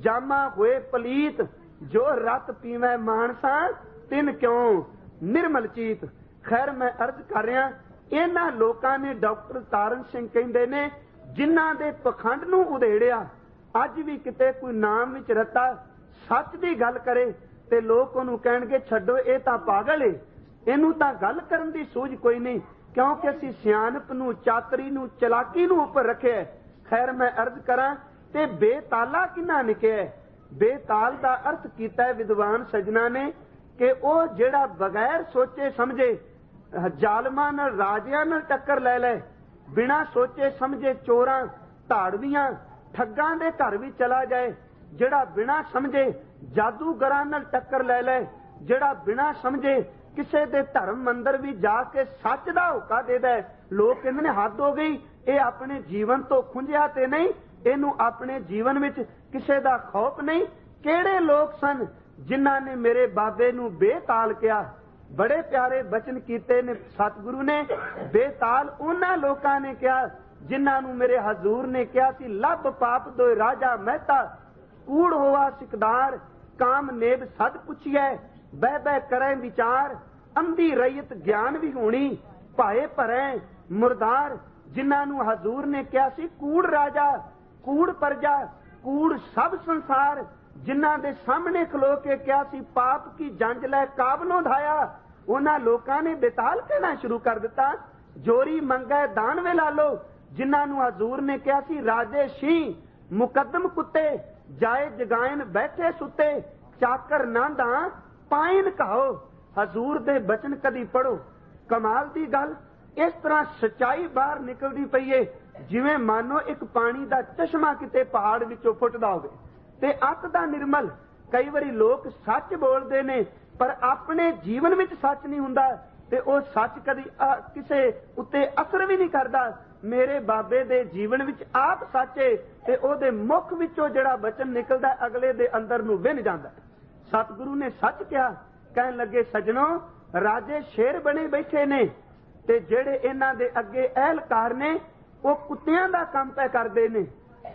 ਜਾਮਾ ਹੋਏ ਪਲੀਤ, ਜੋ ਰਤ ਪੀਵੇਂ ਮਾਨਸਾ, ਤਿੰਨ ਕਿਉਂ? ਨਿਰਮਲ ਚੀਤ। ਖੈਰ, ਮੈਂ ਅਰਜ਼ ਕਰ ਰਿਹਾ, ਇਹਨਾਂ ਲੋਕਾਂ ਨੇ ਡਾਕਟਰ ਤਾਰਨ ਸਿੰਘ ਕਹਿੰਦੇ ਨੇ, ਜਿਨ੍ਹਾਂ ਦੇ ਪਖੰਡ ਨੂੰ ਉਧੇੜਿਆ, ਅੱਜ ਵੀ ਕਿਤੇ ਕੋਈ ਨਾਮ ਵਿੱਚ ਰਤਾ, ਸੱਚ ਦੀ ਗੱਲ ਕਰੇ ਤੇ ਲੋਕ ਉਹਨੂੰ ਕਹਿਣਗੇ, ਛੱਡੋ, ਇਹ ਤਾਂ ਪਾਗਲ ਏ। ਇਹਨੂੰ ਤਾਂ ਗੱਲ ਕਰਨ ਦੀ ਸੂਝ ਕੋਈ ਨਹੀਂ, ਕਿਉਂਕਿ ਅਸੀਂ ਸਿਆਣਪ ਨੂੰ, ਚਾਤਰੀ ਨੂੰ, ਚਲਾਕੀ ਨੂੰ ਉੱਪਰ ਰੱਖਿਆ ਖੈਰ, ਮੈਂ ਅਰਜ਼ ਕਰਾਂ ਤੇ ਬੇਤਾਲਾ ਕਿੰਨਾ ਨਿਕਿਆ ਬੇਤਾਲ ਦਾ ਅਰਥ ਕੀਤਾ ਹੈ ਵਿਦਵਾਨ ਸਜਣਾ ਨੇ ਕਿ ਉਹ ਜਿਹੜਾ ਬਗੈਰ ਸੋਚੇ ਸਮਝੇ ਜ਼ਾਲਮਾਂ ਨਾਲ, ਰਾਜਿਆਂ ਨਾਲ ਟੱਕਰ ਲੈ ਲੈ, ਬਿਨਾ ਸੋਚੇ ਸਮਝੇ ਚੋਰਾਂ, ਧਾੜਵੀਆਂ, ਠੱਗਾਂ ਦੇ ਘਰ ਵੀ ਚਲਾ ਜਾਏ, ਜਿਹੜਾ ਬਿਨਾ ਸਮਝੇ ਜਾਦੂਗਰਾਂ ਨਾਲ ਟੱਕਰ ਲੈ ਲੈ, ਜਿਹੜਾ ਬਿਨਾ ਸਮਝੇ ਕਿਸੇ ਦੇ ਧਰਮ ਮੰਦਰ ਵੀ ਜਾ ਕੇ ਸੱਚ ਦਾ ਹੁਕਾ ਦੇਦਾ ਲੋਕ ਕਹਿੰਦੇ ਨੇ, ਹੱਦ ਹੋ ਗਈ। ਇਹ ਆਪਣੇ ਜੀਵਨ ਤੋਂ ਖੁੰਝਿਆ ਤੇ ਨਹੀਂ। ਇਹਨੂੰ ਆਪਣੇ ਜੀਵਨ ਵਿੱਚ ਕਿਸੇ ਦਾ ਖੌਫ ਨਹੀਂ। ਕਿਹੜੇ ਲੋਕ ਸਨ ਜਿਨ੍ਹਾਂ ਨੇ ਮੇਰੇ ਬਾਬੇ ਨੂੰ ਬੇਤਾਲ ਕਿਹਾ? ਬੜੇ ਪਿਆਰੇ ਬਚਨ ਕੀਤੇ ਨੇ ਸਤਿਗੁਰੂ ਨੇ। ਬੇਤਾਲ ਉਹਨਾਂ ਲੋਕਾਂ ਨੇ ਕਿਹਾ ਜਿਨ੍ਹਾਂ ਨੂੰ ਮੇਰੇ ਹਜ਼ੂਰ ਨੇ ਕਿਹਾ ਸੀ, ਲੱਭ ਪਾਪ ਦੋਇ ਰਾਜਾ ਮਹਿਤਾ, ਕੂੜ ਹੋਵਾ ਸਿਕਦਾਰ ਕਾਮ ਨੇਬ ਸਦ ਪੁੱਛਿਐ, ਬਹਿ ਬਹਿ ਕਰੈ ਵਿਚਾਰ, ਅੰਧੀ ਰਈਤ ਗਿਆਨ ਵੀ ਹੋਣੀ, ਭਾਏ ਭਰੈ ਮੁਰਦਾਰ, ਜਿਨ੍ਹਾਂ ਨੂੰ ਹਜ਼ੂਰ ਨੇ ਕਿਹਾ ਸੀ ਕੂੜ ਰਾਜਾ, ਕੂੜ ਪਰਜਾ, ਕੂੜ ਸਭ ਸੰਸਾਰ, ਜਿਨ੍ਹਾਂ ਦੇ ਸਾਹਮਣੇ ਖਲੋ ਕੇ ਕਿਹਾ ਸੀ ਪਾਪ ਕੀ ਜੰਜ ਲੈ ਕਾਬਲੋਂ ਧਾਇਆ, ਉਹਨਾਂ ਲੋਕਾਂ ਨੇ ਬੇਤਾਲ ਕਹਿਣਾ ਸ਼ੁਰੂ ਕਰ ਦਿੱਤਾ, ਜੋਰੀ ਮੰਗੈ ਦਾਨ ਵੇ ਲਾ ਲੋ ਜਿਨ੍ਹਾਂ ਨੂੰ ਹਜ਼ੂਰ ਨੇ ਕਿਹਾ ਸੀ ਰਾਜੇ ਸ਼ੀ ਮੁਕੱਦਮ ਕੁੱਤੇ ਜਾਏ ਜਗਾਇਨ ਬੈਠੇ ਸੁੱਤੇ, ਚਾਕਰ ਨਾਂਦਾ ਪਾਇਨ ਕਹੋ ਹਜ਼ੂਰ ਦੇ ਬਚਨ ਕਦੀ ਪੜੋ ਕਮਾਲ ਦੀ ਗੱਲ, ਇਸ ਤਰ੍ਹਾਂ ਸਚਾਈ ਬਾਹਰ ਨਿਕਲਦੀ ਪਈ ਏ ਜਿਵੇਂ ਮਾਨੋ ਇੱਕ ਪਾਣੀ ਦਾ ਚਸ਼ਮਾ ਕਿਤੇ ਪਹਾੜ ਵਿੱਚੋਂ ਫੁੱਟਦਾ ਹੋਵੇ। ਤੇ ਅੱਤ ਦਾ ਨਿਰਮਲ, ਕਈ ਵਾਰੀ ਲੋਕ ਸੱਚ ਬੋਲਦੇ ਨੇ, ਪਰ ਆਪਣੇ ਜੀਵਨ ਵਿੱਚ ਸੱਚ ਨਹੀਂ ਹੁੰਦਾ, ਤੇ ਉਹ ਸੱਚ ਕਦੀ ਕਿਸੇ ਉੱਤੇ ਅਸਰ ਵੀ ਨਹੀਂ ਕਰਦਾ। ਮੇਰੇ ਬਾਬੇ ਦੇ ਜੀਵਨ ਵਿੱਚ ਆਪ ਸੱਚ ਏ ਤੇ ਉਹਦੇ ਮੁਖ ਵਿੱਚੋਂ ਜਿਹੜਾ ਬਚਨ ਨਿਕਲਦਾ ਅਗਲੇ ਦੇ ਅੰਦਰ ਨੂੰ ਵਿੰਨ ਜਾਂਦਾ ਸਤਿਗੁਰੂ ਨੇ ਸੱਚ ਕਿਹਾ, ਕਹਿਣ ਲੱਗੇ, ਸਜਣੋ, ਰਾਜੇ ਸ਼ੇਰ ਬਣੇ ਬੈਠੇ ਨੇ ਤੇ ਜਿਹੜੇ ਇਹਨਾਂ ਦੇ ਅੱਗੇ ਅਹਿਲਕਾਰ ਨੇ, ਉਹ ਕੁੱਤਿਆਂ ਦਾ ਕੰਮ ਪੈ ਕਰਦੇ ਨੇ।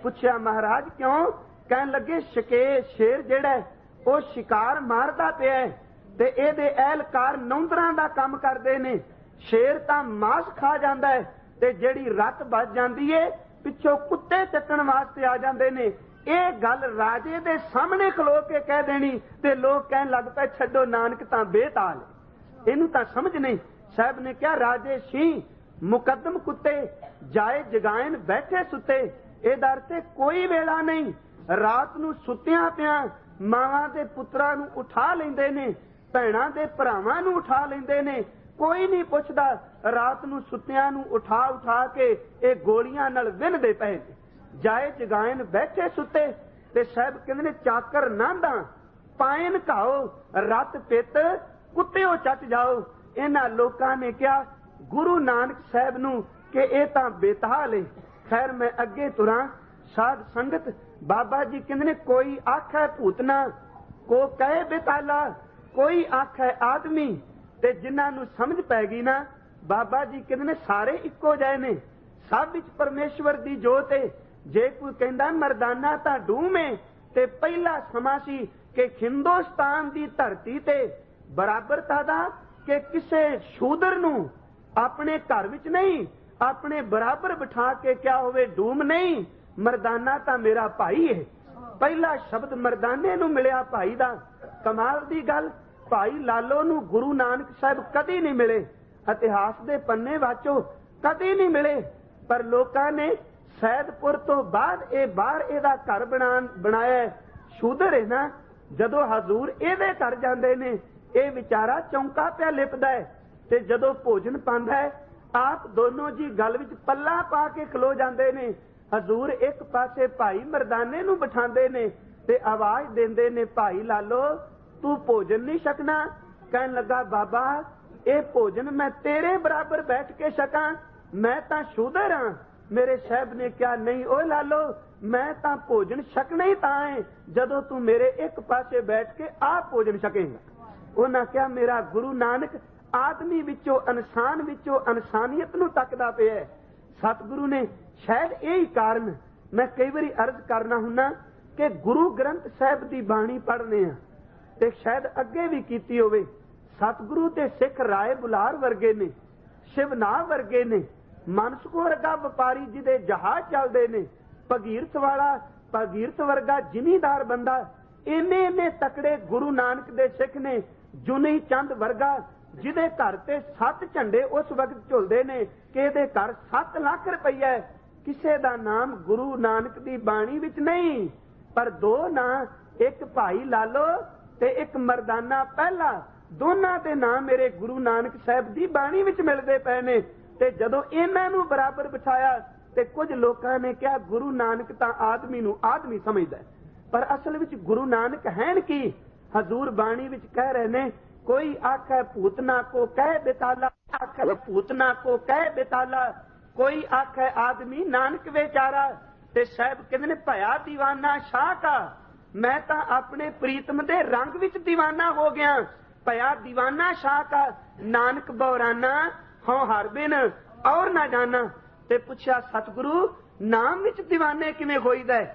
ਪੁੱਛਿਆ, ਮਹਾਰਾਜ, ਕਿਉਂ? ਕਹਿਣ ਲੱਗੇ, ਸ਼ਕੇ, ਸ਼ੇਰ ਜਿਹੜਾ ਉਹ ਸ਼ਿਕਾਰ ਮਾਰਦਾ ਪਿਆ ਤੇ ਇਹਦੇ ਅਹਿਲਕਾਰ ਨੌਂਦਰਾਂ ਦਾ ਕੰਮ ਕਰਦੇ ਨੇ। ਸ਼ੇਰ ਤਾਂ ਮਾਸ ਖਾ ਜਾਂਦਾ ਹੈ ਤੇ ਜਿਹੜੀ ਰੱਤ ਵੱਜ ਜਾਂਦੀ ਏ, ਪਿੱਛੋਂ ਕੁੱਤੇ ਚੱਕਣ ਵਾਸਤੇ ਆ ਜਾਂਦੇ ਨੇ। ਇਹ ਗੱਲ ਰਾਜੇ ਦੇ ਸਾਹਮਣੇ ਖਲੋ ਕੇ ਕਹਿ ਦੇਣੀ ਤੇ ਲੋਕ ਕਹਿਣ ਲੱਗ ਪਏ, ਛੱਡੋ ਨਾਨਕ ਤਾਂ ਬੇਤਾਲ ਇਹਨੂੰ ਤਾਂ ਸਮਝ ਨਹੀਂ। ਸਾਹਿਬ ਨੇ ਕਿਹਾ, ਰਾਜੇ ਸ਼ੀ, ਮੁਕੱਦਮ ਕੁੱਤੇ ਜਾਏ ਜਗਾਇਨ ਬੈਠੇ ਸੁੱਤੇ, ਇਹ ਦਰ ਤੇ ਕੋਈ ਵੇਲਾ ਨਹੀਂ। ਰਾਤ ਨੂੰ ਸੁੱਤਿਆਂ ਪਿਆ ਮਾਵਾਂ ਦੇ ਪੁੱਤਰਾਂ ਨੂੰ ਉਠਾ ਲੈਂਦੇ ਨੇ, ਭੈਣਾਂ ਦੇ ਭਰਾਵਾਂ ਨੂੰ ਉਠਾ ਲੈਂਦੇ ਨੇ ਕੋਈ ਨਹੀਂ ਪੁੱਛਦਾ। ਰਾਤ ਨੂੰ ਸੁੱਤਿਆਂ ਨੂੰ ਉਠਾ ਉਠਾ ਕੇ ਇਹ ਗੋਲੀਆਂ ਨਾਲ ਵਿੰਨਦੇ ਪਏ ਜਾਏ ਜਗਾਇਨ ਬੈਠੇ ਸੁੱਤੇ ਤੇ ਸਾਹਿਬ ਕਹਿੰਦੇ ਨੇ, ਚਾਕਰ ਨਾਂਦਾ, ਪਾਇਨ ਘਾਓ, ਰਤ ਪਿੱਤ ਕੁੱਤਿਓ ਚੱਟ ਜਾਓ। ਇਹਨਾਂ ਲੋਕਾਂ ਨੇ ਕਿਹਾ, ਗੁਰੂ ਨਾਨਕ ਸਾਹਿਬ ਨੂੰ ਕਿ ਇਹ ਤਾਂ ਬੇਤਾਲ ਏ। ਖੈਰ ਮੈਂ ਅੱਗੇ ਤੁਰਾਂ। ਸਾਧ ਸੰਗਤ, ਬਾਬਾ ਜੀ ਕਹਿੰਦੇ ਨੇ, ਕੋਈ ਆਖੈ ਭੂਤਨਾ, ਕੋ ਕਹੇ ਬੇਤਾਲਾ, ਕੋਈ ਆਖੈ ਆਦਮੀ ਤੇ ਜਿਨ੍ਹਾਂ ਨੂੰ ਸਮਝ ਪੈ ਗਈ ਨਾ, ਬਾਬਾ ਜੀ ਕਹਿੰਦੇ ਨੇ ਸਾਰੇ ਇੱਕੋ ਜਿਹੇ ਨੇ। ਸਭ ਵਿੱਚ ਪਰਮੇਸ਼ਵਰ ਦੀ ਜੋਤ ਏ। ਜੇ ਕੋਈ ਕਹਿੰਦਾ, ਮਰਦਾਨਾ ਤਾਂ ਡੂਮ ਡੂਮੇ ਤੇ ਪਹਿਲਾ ਸਮਾਂ ਸੀ ਕਿ ਹਿੰਦੁਸਤਾਨ ਦੀ ਧਰਤੀ ਤੇ ਬਰਾਬਰਤਾ ਦਾ ਕਿ ਕਿਸੇ ਸ਼ੂਦਰ ਨੂੰ ਆਪਣੇ ਘਰ ਵਿੱਚ ਨਹੀਂ, ਆਪਣੇ ਬਰਾਬਰ ਬਿਠਾ ਕੇ ਕਿਹਾ ਹੋਵੇ, ਡੂਮ ਨਹੀਂ, ਮਰਦਾਨਾ ਤਾਂ ਮੇਰਾ ਭਾਈ ਹੈ ਪਹਿਲਾ ਸ਼ਬਦ ਮਰਦਾਨੇ ਨੂੰ ਮਿਲਿਆ ਭਾਈ ਦਾ। ਕਮਾਲ ਦੀ ਗੱਲ। ਭਾਈ ਲਾਲੋ ਨੂੰ ਗੁਰੂ ਨਾਨਕ ਸਾਹਿਬ ਕਦੀ ਨਹੀਂ ਮਿਲੇ। ਇਤਿਹਾਸ ਦੇ ਪੰਨੇ ਵਾਚੋ ਕਦੀ ਨਹੀਂ ਮਿਲੇ। ਪਰ ਲੋਕਾਂ ਨੇ ਸੈਦਪੁਰ ਤੋਂ ਬਾਅਦ ਇਹ ਬਾਹਰ ਇਹਦਾ ਘਰ ਬਣਾਉਣ ਬਣਾਇਆ ਸ਼ੂਦਰ ਹੈ ਨਾ, ਜਦੋਂ ਹਜ਼ੂਰ ਇਹਦੇ ਘਰ ਜਾਂਦੇ ਨੇ, ਇਹ ਵਿਚਾਰਾ ਚੌਂਕਾ ਪਿਆ ਲਿਪਦਾ ਹੈ ਤੇ ਜਦੋਂ ਭੋਜਨ ਪਾਉਂਦਾ ਹੈ, ਆਪ ਦੋਨੋਂ ਜੀ ਗੱਲ ਵਿੱਚ ਪੱਲਾ ਪਾ ਕੇ ਖਲੋ ਜਾਂਦੇ ਨੇ। ਹਜ਼ੂਰ ਇੱਕ ਪਾਸੇ ਭਾਈ ਮਰਦਾਨੇ ਨੂੰ ਬਿਠਾਉਂਦੇ ਨੇ ਤੇ ਆਵਾਜ਼ ਦਿੰਦੇ ਨੇ, ਭਾਈ ਲਾਲੋ ਤੂੰ ਭੋਜਨ ਨਹੀਂ ਛਕਣਾ। ਕਹਿਣ ਲੱਗਾ, ਬਾਬਾ, ਇਹ ਭੋਜਨ ਮੈਂ ਤੇਰੇ ਬਰਾਬਰ ਬੈਠ ਕੇ ਛਕਾਂ। ਮੈਂ ਤਾਂ ਸ਼ੂਦਰ ਹਾਂ। ਮੇਰੇ ਸਾਹਿਬ ਨੇ ਕਿਹਾ, ਨਹੀਂ, ਓਏ ਲਾਲੋ, ਮੈਂ ਤਾਂ ਭੋਜਨ ਛਕਣਾ ਹੀ ਤਾਂ ਹੈ। ਜਦੋਂ ਤੂੰ ਮੇਰੇ ਇੱਕ ਪਾਸੇ ਬੈਠ ਕੇ ਆ ਭੋਜਨ ਛਕੇਂਗਾ। ਉਹਨਾਂ ਕਿਹਾ, ਮੇਰਾ ਗੁਰੂ ਨਾਨਕ ਆਦਮੀ ਵਿੱਚੋਂ, ਇਨਸਾਨ ਵਿੱਚੋਂ, ਇਨਸਾਨੀਅਤ ਨੂੰ ਤੱਕਦਾ ਪਿਆ ਸਤਿਗੁਰੂ ਨੇ ਸ਼ਾਇਦ ਇਹ ਹੀ ਕਾਰਨ ਮੈਂ ਕਈ ਵਾਰੀ ਅਰਜ਼ ਕਰਨਾ ਹੁੰਨਾ ਕਿ ਗੁਰੂ ਗ੍ਰੰਥ ਸਾਹਿਬ ਦੀ ਬਾਣੀ ਪੜ੍ਹਨੇ ਆ। ਤੇ ਸ਼ਾਇਦ ਅੱਗੇ ਵੀ ਕੀਤੀ ਹੋਵੇ। ਸਤਿਗੁਰੂ ਤੇ ਸਿੱਖ ਰਾਏ ਬੁਲਾਰ ਵਰਗੇ ਨੇ ਸ਼ਿਵਨਾ ਵਰਗੇ ਨੇ ਮਨਸਕੋ ਵਰਗਾ ਵਪਾਰੀ ਜਿਹਦੇ ਜਹਾਜ਼ ਚੱਲਦੇ ਨੇ, ਭਗੀਰਥ ਵਾਲਾ, ਭਗੀਰਥ ਵਰਗਾ ਜ਼ਿਮੀਦਾਰ ਬੰਦਾ, ਇੰਨੇ ਇੰਨੇ ਤਕੜੇ ਗੁਰੂ ਨਾਨਕ ਦੇ ਸਿੱਖ ਨੇ, ਜੁਨੀ ਚੰਦ ਵਰਗਾ, ਜਿਹਦੇ ਘਰ ਤੇ ਸੱਤ ਝੰਡੇ ਉਸ ਵਕਤ ਝੁਲਦੇ ਨੇ ਕਿ ਇਹਦੇ ਘਰ 7 ਲੱਖ ਰੁਪਈਆ ਕਿਸੇ ਦਾ ਨਾਮ ਗੁਰੂ ਨਾਨਕ ਦੀ ਬਾਣੀ ਵਿੱਚ ਨਹੀਂ, ਪਰ ਦੋ ਨਾਂ, ਇੱਕ ਭਾਈ ਲਾਲੋ ਤੇ ਇੱਕ ਮਰਦਾਨਾ ਪਹਿਲਾ, ਦੋਨਾਂ ਦੇ ਨਾਮ ਮੇਰੇ ਗੁਰੂ ਨਾਨਕ ਸਾਹਿਬ ਦੀ ਬਾਣੀ ਵਿੱਚ ਮਿਲਦੇ ਪਏ ਨੇ। ਤੇ ਜਦੋਂ ਇਹਨਾਂ ਨੂੰ ਬਰਾਬਰ ਬਿਠਾਇਆ ਤੇ ਕੁਝ ਲੋਕਾਂ ਨੇ ਕਿਹਾ, ਗੁਰੂ ਨਾਨਕ ਤਾਂ ਆਦਮੀ ਨੂੰ ਆਦਮੀ ਸਮਝਦਾ ਹੈ। ਪਰ ਅਸਲ ਵਿੱਚ ਗੁਰੂ ਨਾਨਕ ਹੈਨ ਕੀ? ਹਜ਼ੂਰ ਬਾਣੀ ਵਿੱਚ ਕਹਿ ਰਹੇ ਨੇ, ਕੋਈ ਆਖੇ ਭੂਤਨਾ ਕੋ ਕਹਿ ਬਿਤਾਲਾ, ਆਖੇ ਭੂਤਨਾ ਕੋ ਕਹਿ ਬਿਤਾਲਾ, ਕੋਈ ਆਖੇ ਆਦਮੀ ਨਾਨਕ ਵਿਚਾਰਾ। ਤੇ ਸਾਹਿਬ ਕਹਿੰਦੇ ਨੇ, ਭਇਆ دیਵਾਨਾ ਸ਼ਾਹ ਕਾ। ਮੈਂ ਤਾਂ ਆਪਣੇ ਪ੍ਰੀਤਮ ਦੇ ਰੰਗ ਵਿੱਚ دیਵਾਨਾ ਹੋ ਗਿਆ। ਪਿਆ دیਵਾਨਾ ਸ਼ਾਹ ਕਾ ਨਾਨਕ ਬੌਰਾਨਾ, ਹਉ ਹਰ ਬਿਨ ਔਰ ਨਾ ਜਾਣਾ ਤੇ ਪੁੱਛਿਆ, ਸਤਿਗੁਰੂ, ਨਾਮ ਵਿੱਚ دیਵਾਨੇ ਕਿਵੇਂ ਹੋਈਦਾ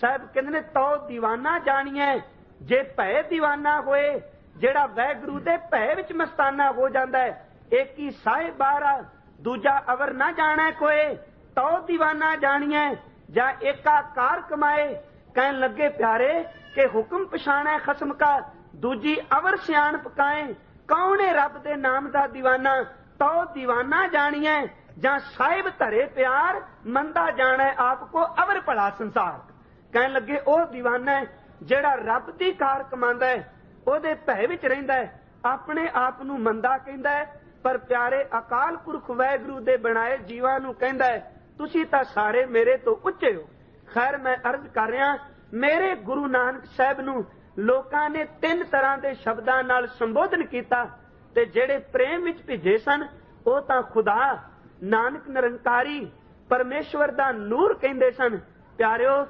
ਸਾਹਿਬ ਕਹਿੰਦੇ ਨੇ, ਤਉ دیਵਾਨਾ ਜਾਣੀਐ। ਜੇ ਭੈ دیਵਾਨਾ ਹੋਏ, ਜਿਹੜਾ ਵੈਗੁਰੂ ਦੇ ਭੈ ਵਿੱਚ ਮਸਤਾਨਾ ਹੋ ਜਾਂਦਾ ਹੈ ਇੱਕ ਹੀ ਸਾਹਿਬ ਬਾਰਾ ਦੂਜਾ ਅਵਰ ਨਾ ਜਾਣਾ ਕੋਏ ਤਉ دیਵਾਨਾ ਜਾਣੀਐ, ਜਾਂ ਏਕਾਕਾਰ ਕਮਾਏ ਕਹਿਣ ਲੱਗੇ, ਪਿਆਰੇ, ਕਿ ਹੁਕਮ ਪਛਾਣੈ ਖਸਮ ਕਾ, ਦੂਜੀ ਅਵਰ ਸਿਆਣ ਪਕਾਏ ਕੌਣ ਹੈ ਰੱਬ ਦੇ ਨਾਮ ਦਾ دیਵਾਨਾ ਤਉ دیਵਾਨਾ ਜਾਣੀਐ, ਜਾਂ ਸਾਹਿਬ ਧਰੇ ਪਿਆਰ, ਮੰਦਾ ਜਾਣੈ ਆਪ ਕੋ ਅਵਰ ਭਲਾ ਸੰਸਾਰ? ਕਹਿਣ ਲੱਗੇ, ਉਹ دیਵਾਨਾ ਜਿਹੜਾ ਰੱਬ ਦੀ ਕਾਰ ਕਮਾਂਦਾ ਹੈ, ਉਹਦੇ ਭੈ ਵਿੱਚ ਰਹਿੰਦਾ ਆਪਣੇ ਆਪ ਨੂੰ ਮੰਦਾ ਕਹਿੰਦਾ ਹੈ, ਪਰ ਪਿਆਰੇ ਅਕਾਲ ਪੁਰਖ ਵੈਗੁਰੂ ਦੇ ਬਣਾਏ ਜੀਵਾਂ ਨੂੰ ਕਹਿੰਦਾ ਤੁਸੀਂ ਤਾਂ ਸਾਰੇ ਮੇਰੇ ਤੋਂ ਉੱਚੇ ਹੋ। ਖੈਰ ਮੈਂ ਅਰਜ਼ ਕਰ ਰਿਹਾ ਮੇਰੇ ਗੁਰੂ ਨਾਨਕ ਸਾਹਿਬ ਨੂੰ ਲੋਕਾਂ ਨੇ ਤਿੰਨ ਤਰ੍ਹਾਂ ਦੇ ਸ਼ਬਦਾਂ ਨਾਲ ਸੰਬੋਧਨ ਕੀਤਾ ਤੇ ਜਿਹੜੇ ਪ੍ਰੇਮ ਵਿੱਚ ਭਿੱਜੇ ਸਨ, ਉਹ ਤਾਂ ਖੁਦਾ, ਨਾਨਕ ਨਿਰੰਕਾਰੀ, ਪਰਮੇਸ਼ਵਰ ਦਾ ਨੂਰ ਕਹਿੰਦੇ ਸਨ। ਪਿਆਰਿਓ